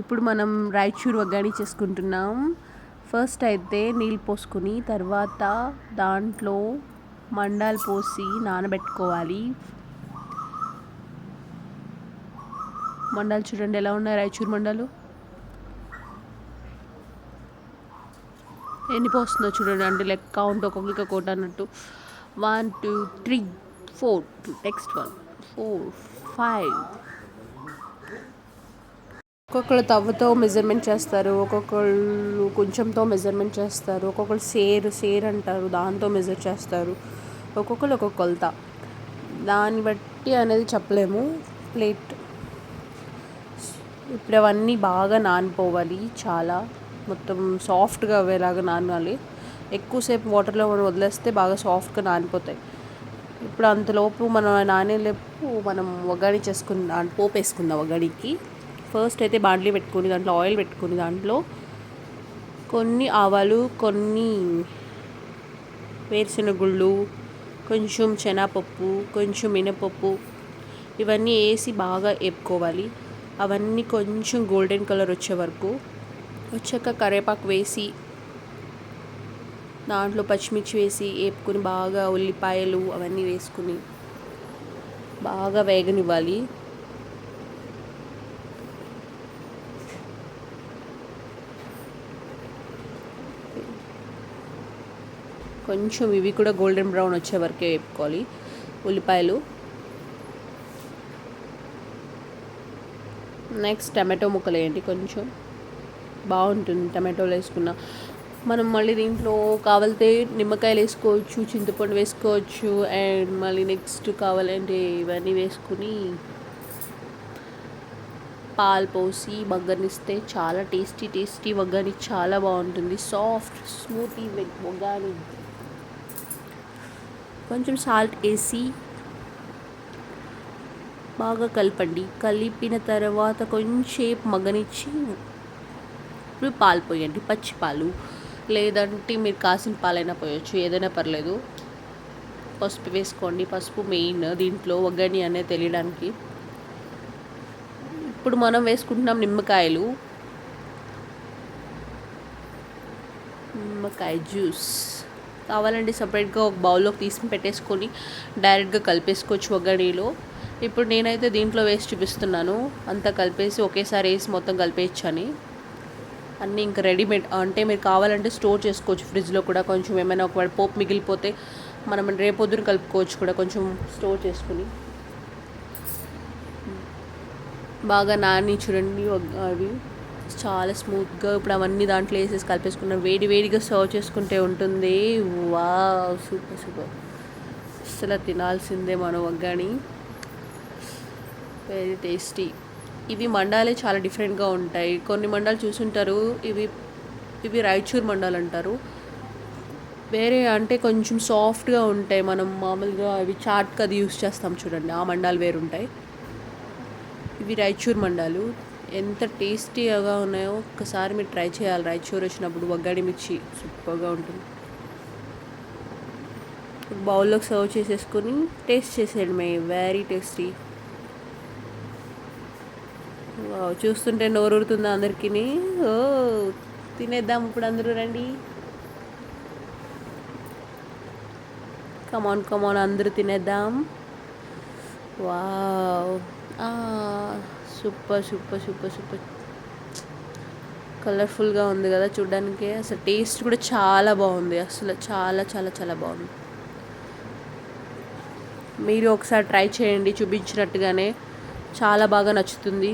ఇప్పుడు మనం రాయచూర్ వగ్గాని చేసుకుంటున్నాం. ఫస్ట్ అయితే నీళ్ళు పోసుకుని తర్వాత దాంట్లో మండాలు పోసి నానబెట్టుకోవాలి. మండాలు చూడండి ఎలా ఉన్నాయి రాయచూరు మండాలు? ఎన్ని పోస్తుందో చూడండి అంటే లెక్క కౌంట్ ఒక్కొక్కరికి కోట అన్నట్టు. One two three four next one four five ఒక్కొక్కరు తవ్వతో మెజర్మెంట్ చేస్తారు ఒక్కొక్కళ్ళు కొంచెంతో మెజర్మెంట్ చేస్తారు ఒక్కొక్కరు సేర్ సేర్ అంటారు దాంతో మెజర్ చేస్తారు. ఒక్కొక్కరు ఒక్కొక్క కొలత. దాన్ని బట్టి అనేది చెప్పలేము. ప్లేట్ ఇప్పుడు అవన్నీ బాగా నానిపోవాలి చాలా. మొత్తం సాఫ్ట్గా అవ్వేలాగా నానాలి. ఎక్కువసేపు వాటర్లో మనం వదిలేస్తే బాగా సాఫ్ట్గా నానిపోతాయి. ఇప్పుడు అంతలోపు మనం నానేలేపు మనం వగాడి చేసుకుందాం పోపు వేసుకుందాం వగాడికి ఫస్ట్ అయితే బాండ్లీ పెట్టుకుని దాంట్లో ఆయిల్ పెట్టుకుని దాంట్లో కొన్ని ఆవాలు కొన్ని వేరుశనగుళ్ళు కొంచెం శనగపప్పు కొంచెం మినపప్పు ఇవన్నీ వేసి బాగా వేపుకోవాలి అవన్నీ కొంచెం గోల్డెన్ కలర్ వచ్చే వరకు. వచ్చాక కరివేపాకు వేసి దాంట్లో పచ్చిమిర్చి వేసి వేపుకొని బాగా ఉల్లిపాయలు అవన్నీ వేసుకుని బాగా వేగనివ్వాలి. కొంచెం ఇవి కూడా గోల్డెన్ బ్రౌన్ వచ్చే వరకే వేపుకోవాలి. ఉల్లిపాయలు. నెక్స్ట్ టమాటో ముక్కలు వేయండి కొంచెం. బాగుంటుంది టమాటోలు వేసుకున్న. మనం మళ్ళీ దీంట్లో కావాలితే నిమ్మకాయలు వేసుకోవచ్చు చింతపండు వేసుకోవచ్చు అండ్ మళ్ళీ నెక్స్ట్ కావాలంటే ఇవన్నీ వేసుకుని పాలు పోసి వగ్గనిస్తే చాలా టేస్టీ టేస్టీ వగ్గాని చాలా బాగుంటుంది. సాఫ్ట్ స్మూతీ వగ్గాని కొంచెం సాల్ట్ వేసి బాగా కలపండి. కలిపిన తర్వాత కొంచెంసేపు మగనిచ్చి ఇప్పుడు పాలు పోయండి. పచ్చి పాలు లేదంటే మీరు కాసిన పాలైనా పోయొచ్చు. ఏదైనా పర్లేదు. పసుపు వేసుకోండి. పసుపు మెయిన్ దీంట్లో వగ్గని అనేది తెలియడానికి. ఇప్పుడు మనం వేసుకుంటున్నాం నిమ్మకాయలు. నిమ్మకాయ జ్యూస్. కావాలంటే సపరేట్గా ఒక బౌల్లోకి తీసి పెట్టేసుకొని డైరెక్ట్గా కలిపేసుకోవచ్చు వగ్గడిలో ఇప్పుడు నేనైతే దీంట్లో వేసి చూపిస్తున్నాను. అంతా కలిపేసి ఒకేసారి వేసి మొత్తం కలిపేయచ్చు అని. అన్నీ ఇంకా రెడీమేడ్ అంటే మీరు కావాలంటే స్టోర్ చేసుకోవచ్చు ఫ్రిడ్జ్లో కూడా. కొంచెం ఏమైనా ఒకవేళ పోపు మిగిలిపోతే మనం రేపొద్దున కలుపుకోవచ్చు కూడా కొంచెం స్టోర్ చేసుకుని. బాగా నాని చూడండి అవి. చాలా స్మూత్గా ఇప్పుడు అవన్నీ దాంట్లో వేసేసి కలిపేసుకున్నాం. వేడి వేడిగా సర్వ్ చేసుకుంటే ఉంటుంది. వా సూపర్ సూపర్ అసలు తినాల్సిందే మనం వగ్గాని వెరీ టేస్టీ ఇవి మండాలే చాలా డిఫరెంట్గా ఉంటాయి. కొన్ని మండాలు చూసుంటారు. ఇవి ఇవి రాయచూర్ మండాలు అంటారు. వేరే అంటే కొంచెం సాఫ్ట్గా ఉంటాయి. మనం మామూలుగా అవి చాట్కి అది యూస్ చేస్తాం చూడండి. ఆ మండాలు వేరు ఉంటాయి ఇవి రాయచూర్ మండాలు. ఎంత టేస్టీగా ఉన్నాయో ఒక్కసారి మీరు ట్రై చేయాలి. రాయచూరు వచ్చినప్పుడు వగ్గడి మిర్చి సూపర్గా ఉంటుంది. బౌల్లోకి సర్వ్ చేసేసుకొని టేస్ట్ చేసేయండి. మే వెరీ టేస్టీ. చూస్తుంటే నోరు అందరికీ ఓ తినేద్దాం ఇప్పుడు అందరూ రండి. కమాన్ కమాన్ అందరూ తినేద్దాం. వా సూపర్ సూపర్ సూపర్ సూపర్. కలర్ఫుల్గా ఉంది కదా చూడడానికి. అసలు టేస్ట్ కూడా చాలా బాగుంది. అసలు చాలా చాలా చాలా బాగుంది. మీరు ఒకసారి ట్రై చేయండి చూపించినట్టుగానే. చాలా బాగా నచ్చుతుంది.